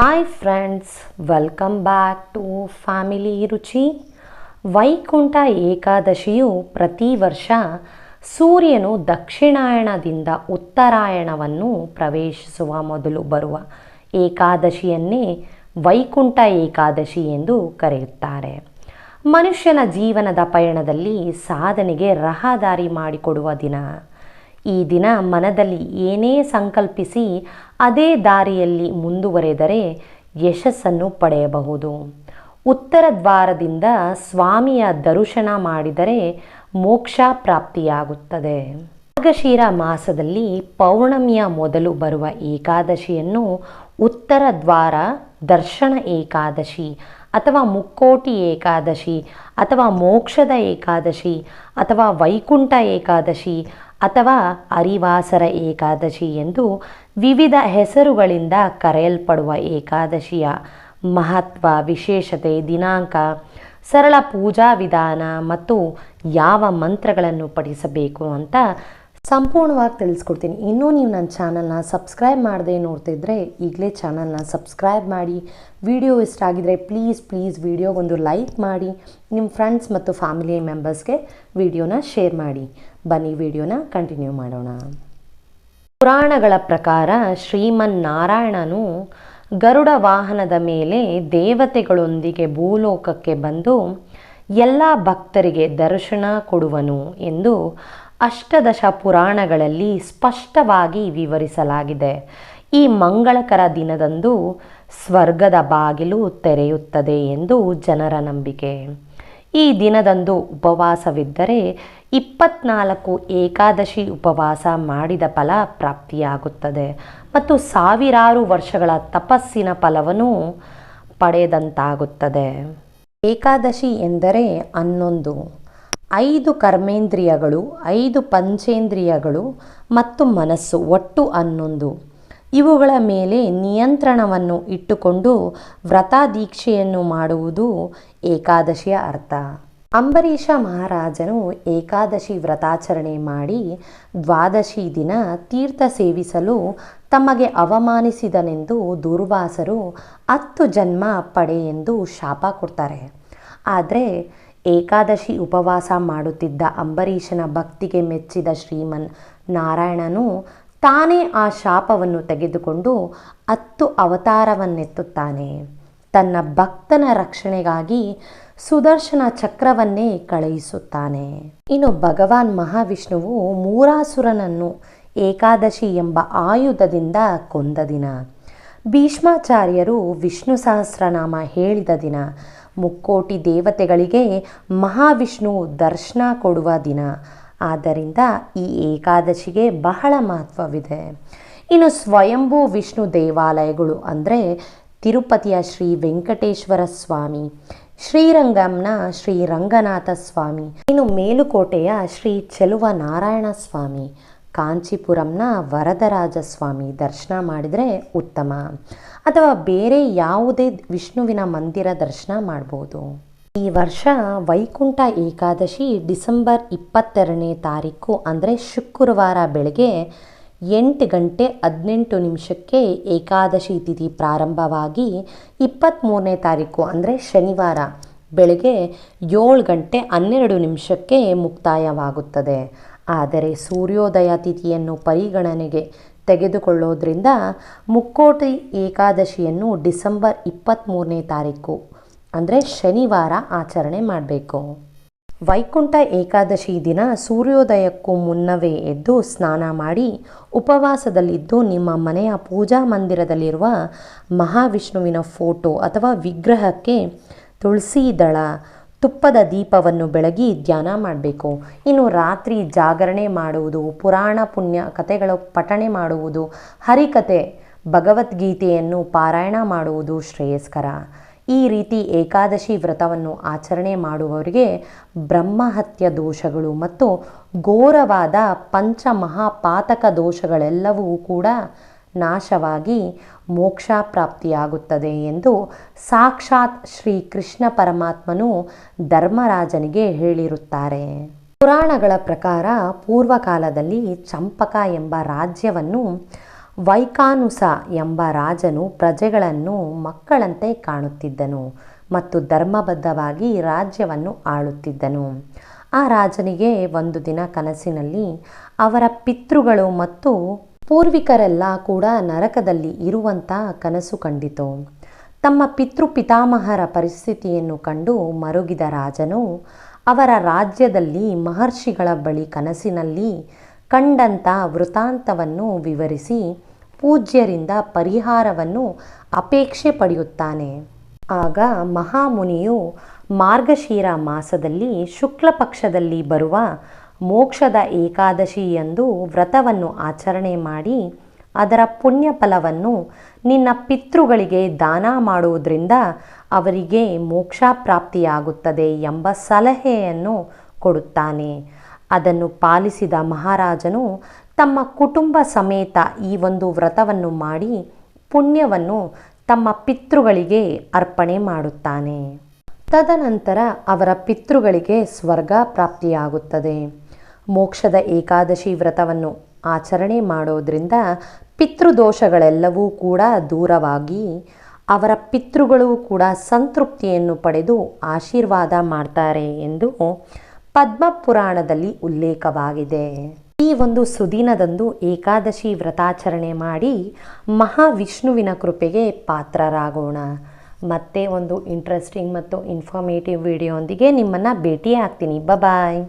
Hi friends welcome back to family ರುಚಿ ವೈಕುಂಠ ಏಕಾದಶಿಯು ಪ್ರತಿ ವರ್ಷ ಸೂರ್ಯನು ದಕ್ಷಿಣಾಯಣದಿಂದ ಉತ್ತರಾಯಣವನ್ನು ಪ್ರವೇಶಿಸುವ ಮೊದಲು ಬರುವ ಏಕಾದಶಿಯನ್ನೇ ವೈಕುಂಠ ಏಕಾದಶಿ ಎಂದು ಕರೆಯುತ್ತಾರೆ ಮನುಷ್ಯನ ಜೀವನದ ಪಯಣದಲ್ಲಿ ಸಾಧನೆಗೆ ರಹದಾರಿ ಮಾಡಿಕೊಡುವ ದಿನ ಈ ದಿನ ಮನದಲ್ಲಿ ಏನೇ ಸಂಕಲ್ಪಿಸಿ ಅದೇ ದಾರಿಯಲ್ಲಿ ಮುಂದುವರೆದರೆ ಯಶಸ್ಸನ್ನು ಪಡೆಯಬಹುದು. ಉತ್ತರ ದ್ವಾರದಿಂದ ಸ್ವಾಮಿಯ ದರ್ಶನ ಮಾಡಿದರೆ ಮೋಕ್ಷ ಪ್ರಾಪ್ತಿಯಾಗುತ್ತದೆ. ಮಾರ್ಗಶೀರ ಮಾಸದಲ್ಲಿ ಪೌರ್ಣಮಿಯ ಮೊದಲು ಬರುವ ಏಕಾದಶಿಯನ್ನು ಉತ್ತರ ದ್ವಾರ ದರ್ಶನ ಏಕಾದಶಿ ಅಥವಾ ಮುಕ್ಕೋಟಿ ಏಕಾದಶಿ, ಅಥವಾ ಮೋಕ್ಷದ ಏಕಾದಶಿ, ಅಥವಾ ವೈಕುಂಠ ಏಕಾದಶಿ, ಅಥವಾ ಅರಿವಾಸರ ಏಕಾದಶಿ ಎಂದು ವಿವಿಧ ಹೆಸರುಗಳಿಂದ ಕರೆಯಲ್ಪಡುವ ಏಕಾದಶಿಯ ಮಹತ್ವ, ವಿಶೇಷತೆ, ದಿನಾಂಕ, ಸರಳ ಪೂಜಾ ವಿಧಾನ ಮತ್ತು ಯಾವ ಮಂತ್ರಗಳನ್ನು ಪಠಿಸಬೇಕು ಅಂತ ಸಂಪೂರ್ಣವಾಗಿ ತಿಳಿಸ್ಕೊಡ್ತೀನಿ. ಇನ್ನೂ ನೀವು ನನ್ನ ಚಾನಲ್ನ ಸಬ್ಸ್ಕ್ರೈಬ್ ಮಾಡದೆ ನೋಡ್ತಿದ್ರೆ ಈಗಲೇ ಚಾನಲ್ನ ಸಬ್ಸ್ಕ್ರೈಬ್ ಮಾಡಿ. ವಿಡಿಯೋ ಇಷ್ಟ ಆಗಿದರೆ ಪ್ಲೀಸ್ ಪ್ಲೀಸ್ ವಿಡಿಯೋಗೊಂದು ಲೈಕ್ ಮಾಡಿ. ನಿಮ್ಮ ಫ್ರೆಂಡ್ಸ್ ಮತ್ತು ಫ್ಯಾಮಿಲಿ ಮೆಂಬರ್ಸ್ಗೆ ವಿಡಿಯೋನ ಶೇರ್ ಮಾಡಿ. ಬನ್ನಿ, ವಿಡಿಯೋನ ಕಂಟಿನ್ಯೂ ಮಾಡೋಣ. ಪುರಾಣಗಳ ಪ್ರಕಾರ ಶ್ರೀಮನ್ ನಾರಾಯಣನು ಗರುಡ ವಾಹನದ ಮೇಲೆ ದೇವತೆಗಳೊಂದಿಗೆ ಭೂಲೋಕಕ್ಕೆ ಬಂದು ಎಲ್ಲ ಭಕ್ತರಿಗೆ ದರ್ಶನ ಕೊಡುವನು ಎಂದು ಅಷ್ಟದಶ ಪುರಾಣಗಳಲ್ಲಿ ಸ್ಪಷ್ಟವಾಗಿ ವಿವರಿಸಲಾಗಿದೆ. ಈ ಮಂಗಳಕರ ದಿನದಂದು ಸ್ವರ್ಗದ ಬಾಗಿಲು ತೆರೆಯುತ್ತದೆ ಎಂದು ಜನರ ನಂಬಿಕೆ. ಈ ದಿನದಂದು ಉಪವಾಸವಿದ್ದರೆ ಇಪ್ಪತ್ನಾಲ್ಕು ಏಕಾದಶಿ ಉಪವಾಸ ಮಾಡಿದ ಫಲ ಪ್ರಾಪ್ತಿಯಾಗುತ್ತದೆ ಮತ್ತು ಸಾವಿರಾರು ವರ್ಷಗಳ ತಪಸ್ಸಿನ ಫಲವನ್ನು ಪಡೆದಂತಾಗುತ್ತದೆ. ಏಕಾದಶಿ ಎಂದರೆ ಹನ್ನೊಂದು. ಐದು ಕರ್ಮೇಂದ್ರಿಯಗಳು, ಐದು ಪಂಚೇಂದ್ರಿಯಗಳು ಮತ್ತು ಮನಸ್ಸು ಒಟ್ಟು ಹನ್ನೊಂದು. ಇವುಗಳ ಮೇಲೆ ನಿಯಂತ್ರಣವನ್ನು ಇಟ್ಟುಕೊಂಡು ವ್ರತ ದೀಕ್ಷೆಯನ್ನು ಮಾಡುವುದು ಏಕಾದಶಿಯ ಅರ್ಥ. ಅಂಬರೀಷ ಮಹಾರಾಜನು ಏಕಾದಶಿ ವ್ರತಾಚರಣೆ ಮಾಡಿ ದ್ವಾದಶಿ ದಿನ ತೀರ್ಥ ಸೇವಿಸಲು ತಮಗೆ ಅವಮಾನಿಸಿದನೆಂದು ದುರ್ವಾಸರು ಹತ್ತು ಜನ್ಮ ಪಡೆ ಎಂದು ಶಾಪ ಕೊಡ್ತಾರೆ. ಆದರೆ ಏಕಾದಶಿ ಉಪವಾಸ ಮಾಡುತ್ತಿದ್ದ ಅಂಬರೀಷನ ಭಕ್ತಿಗೆ ಮೆಚ್ಚಿದ ಶ್ರೀಮನ್ ನಾರಾಯಣನು ತಾನೇ ಆ ಶಾಪವನ್ನು ತೆಗೆದುಕೊಂಡು ಹತ್ತು ಅವತಾರವನ್ನೆತ್ತುತ್ತಾನೆ. ತನ್ನ ಭಕ್ತನ ರಕ್ಷಣೆಗಾಗಿ ಸುದರ್ಶನ ಚಕ್ರವನ್ನೇ ಕಳುಹಿಸುತ್ತಾನೆ. ಇನ್ನು ಭಗವಾನ್ ಮಹಾವಿಷ್ಣುವು ಮೂರಾಸುರನನ್ನು ಏಕಾದಶಿ ಎಂಬ ಆಯುಧದಿಂದ ಕೊಂದ ದಿನ. ಭೀಷ್ಮಾಚಾರ್ಯರು ವಿಷ್ಣು ಸಹಸ್ರನಾಮ ಹೇಳಿದ ದಿನ ಮುಕ್ಕೋಟಿ ದೇವತೆಗಳಿಗೆ ಮಹಾವಿಷ್ಣು ದರ್ಶನ ಕೊಡುವ ದಿನ. ಆದ್ದರಿಂದ ಈ ಏಕಾದಶಿಗೆ ಬಹಳ ಮಹತ್ವವಿದೆ. ಇನ್ನು ಸ್ವಯಂಭೂ ವಿಷ್ಣು ದೇವಾಲಯಗಳು ಅಂದರೆ ತಿರುಪತಿಯ ಶ್ರೀ ವೆಂಕಟೇಶ್ವರ ಸ್ವಾಮಿ, ಶ್ರೀರಂಗಂನ ಶ್ರೀ ರಂಗನಾಥ ಸ್ವಾಮಿ, ಇನ್ನು ಮೇಲುಕೋಟೆಯ ಶ್ರೀ ಚೆಲುವ ನಾರಾಯಣ ಸ್ವಾಮಿ ಕಾಂಚೀಪುರಂನ ವರದರಾಜಸ್ವಾಮಿ ದರ್ಶನ ಮಾಡಿದರೆ ಉತ್ತಮ. ಅಥವಾ ಬೇರೆ ಯಾವುದೇ ವಿಷ್ಣುವಿನ ಮಂದಿರ ದರ್ಶನ ಮಾಡ್ಬೋದು. ಈ ವರ್ಷ ವೈಕುಂಠ ಏಕಾದಶಿ ಡಿಸೆಂಬರ್ ಇಪ್ಪತ್ತೆರಡನೇ ತಾರೀಕು, ಅಂದರೆ ಶುಕ್ರವಾರ ಬೆಳಗ್ಗೆ ಎಂಟು ಗಂಟೆ ಹದಿನೆಂಟು ನಿಮಿಷಕ್ಕೆ ಏಕಾದಶಿ ತಿಥಿ ಪ್ರಾರಂಭವಾಗಿ ಇಪ್ಪತ್ತ್ಮೂರನೇ ತಾರೀಕು, ಅಂದರೆ ಶನಿವಾರ ಬೆಳಗ್ಗೆ ಏಳು ಗಂಟೆ ಹನ್ನೆರಡು ನಿಮಿಷಕ್ಕೆ ಮುಕ್ತಾಯವಾಗುತ್ತದೆ. ಆದರೆ ಸೂರ್ಯೋದಯ ತಿಥಿಯನ್ನು ಪರಿಗಣನೆಗೆ ತೆಗೆದುಕೊಳ್ಳೋದ್ರಿಂದ ಮುಕ್ಕೋಟಿ ಏಕಾದಶಿಯನ್ನು ಡಿಸೆಂಬರ್ ಇಪ್ಪತ್ತ್ಮೂರನೇ ತಾರೀಕು, ಅಂದರೆ ಶನಿವಾರ ಆಚರಣೆ ಮಾಡಬೇಕು. ವೈಕುಂಠ ಏಕಾದಶಿ ದಿನ ಸೂರ್ಯೋದಯಕ್ಕೂ ಮುನ್ನವೇ ಎದ್ದು ಸ್ನಾನ ಮಾಡಿ ಉಪವಾಸದಲ್ಲಿದ್ದು ನಿಮ್ಮ ಮನೆಯ ಪೂಜಾ ಮಂದಿರದಲ್ಲಿರುವ ಮಹಾವಿಷ್ಣುವಿನ ಫೋಟೋ ಅಥವಾ ವಿಗ್ರಹಕ್ಕೆ ತುಳಸಿ ದಳ ತುಪ್ಪದ ದೀಪವನ್ನು ಬೆಳಗಿ ಧ್ಯಾನ ಮಾಡಬೇಕು. ಇನ್ನು ರಾತ್ರಿ ಜಾಗರಣೆ ಮಾಡುವುದು, ಪುರಾಣ ಪುಣ್ಯ ಕಥೆಗಳ ಪಠಣೆ ಮಾಡುವುದು ಹರಿಕತೆ ಭಗವದ್ಗೀತೆಯನ್ನು ಪಾರಾಯಣ ಮಾಡುವುದು ಶ್ರೇಯಸ್ಕರ. ಈ ರೀತಿ ಏಕಾದಶಿ ವ್ರತವನ್ನು ಆಚರಣೆ ಮಾಡುವವರಿಗೆ ಬ್ರಹ್ಮಹತ್ಯ ದೋಷಗಳು ಮತ್ತು ಘೋರವಾದ ಪಂಚಮಹಾಪಾತಕ ದೋಷಗಳೆಲ್ಲವೂ ಕೂಡ ನಾಶವಾಗಿ ಮೋಕ್ಷ ಪ್ರಾಪ್ತಿಯಾಗುತ್ತದೆ ಎಂದು ಸಾಕ್ಷಾತ್ ಶ್ರೀ ಕೃಷ್ಣ ಪರಮಾತ್ಮನು ಧರ್ಮರಾಜನಿಗೆ ಹೇಳಿರುತ್ತಾರೆ. ಪುರಾಣಗಳ ಪ್ರಕಾರ ಪೂರ್ವಕಾಲದಲ್ಲಿ ಚಂಪಕ ಎಂಬ ರಾಜ್ಯವನ್ನು ವೈಕಾನುಸ ಎಂಬ ರಾಜನು ಪ್ರಜೆಗಳನ್ನು ಮಕ್ಕಳಂತೆ ಕಾಣುತ್ತಿದ್ದನು ಮತ್ತು ಧರ್ಮಬದ್ಧವಾಗಿ ರಾಜ್ಯವನ್ನು ಆಳುತ್ತಿದ್ದನು. ಆ ರಾಜನಿಗೆ ಒಂದು ದಿನ ಕನಸಿನಲ್ಲಿ ಅವರ ಪಿತೃಗಳು ಮತ್ತು ಪೂರ್ವಿಕರೆಲ್ಲ ಕೂಡ ನರಕದಲ್ಲಿ ಇರುವಂಥ ಕನಸು ಕಂಡಿತು. ತಮ್ಮ ಪಿತೃ ಪಿತಾಮಹರ ಪರಿಸ್ಥಿತಿಯನ್ನು ಕಂಡು ಮರುಗಿದ ರಾಜನು ಅವರ ರಾಜ್ಯದಲ್ಲಿ ಮಹರ್ಷಿಗಳ ಬಳಿ ಕನಸಿನಲ್ಲಿ ಕಂಡಂಥ ವೃತ್ತಾಂತವನ್ನು ವಿವರಿಸಿ ಪೂಜ್ಯರಿಂದ ಪರಿಹಾರವನ್ನು ಅಪೇಕ್ಷೆ ಪಡೆಯುತ್ತಾನೆ. ಆಗ ಮಹಾಮುನಿಯು ಮಾರ್ಗಶೀರ ಮಾಸದಲ್ಲಿ ಶುಕ್ಲ ಪಕ್ಷದಲ್ಲಿ ಬರುವ ಮೋಕ್ಷದ ಏಕಾದಶಿ ಎಂದು ವ್ರತವನ್ನು ಆಚರಣೆ ಮಾಡಿ ಅದರ ಪುಣ್ಯ ಫಲವನ್ನು ನಿನ್ನ ಪಿತೃಗಳಿಗೆ ದಾನ ಮಾಡುವುದರಿಂದ ಅವರಿಗೆ ಮೋಕ್ಷ ಪ್ರಾಪ್ತಿಯಾಗುತ್ತದೆ ಎಂಬ ಸಲಹೆಯನ್ನು ಕೊಡುತ್ತಾನೆ. ಅದನ್ನು ಪಾಲಿಸಿದ ಮಹಾರಾಜನು ತಮ್ಮ ಕುಟುಂಬ ಸಮೇತ ಈ ಒಂದು ವ್ರತವನ್ನು ಮಾಡಿ ಪುಣ್ಯವನ್ನು ತಮ್ಮ ಪಿತೃಗಳಿಗೆ ಅರ್ಪಣೆ ಮಾಡುತ್ತಾನೆ. ತದನಂತರ ಅವರ ಪಿತೃಗಳಿಗೆ ಸ್ವರ್ಗ ಪ್ರಾಪ್ತಿಯಾಗುತ್ತದೆ ಮೋಕ್ಷದ ಏಕಾದಶಿ ವ್ರತವನ್ನು ಆಚರಣೆ ಮಾಡೋದ್ರಿಂದ ಪಿತೃದೋಷಗಳೆಲ್ಲವೂ ಕೂಡ ದೂರವಾಗಿ ಅವರ ಪಿತೃಗಳು ಕೂಡ ಸಂತೃಪ್ತಿಯನ್ನು ಪಡೆದು ಆಶೀರ್ವಾದ ಮಾಡ್ತಾರೆ ಎಂದು ಪದ್ಮಪುರಾಣದಲ್ಲಿ ಉಲ್ಲೇಖವಾಗಿದೆ. ಈ ಒಂದು ಸುದಿನದಂದು ಏಕಾದಶಿ ವ್ರತಾಚರಣೆ ಮಾಡಿ ಮಹಾವಿಷ್ಣುವಿನ ಕೃಪೆಗೆ ಪಾತ್ರರಾಗೋಣ. ಮತ್ತೆ ಒಂದು ಇಂಟ್ರೆಸ್ಟಿಂಗ್ ಮತ್ತು ಇನ್ಫಾರ್ಮೇಟಿವ್ ವಿಡಿಯೋ ಒಂದಿಗೆ ನಿಮ್ಮನ್ನು ಭೇಟಿ ಆಗ್ತೀನಿ ಬಾಯ್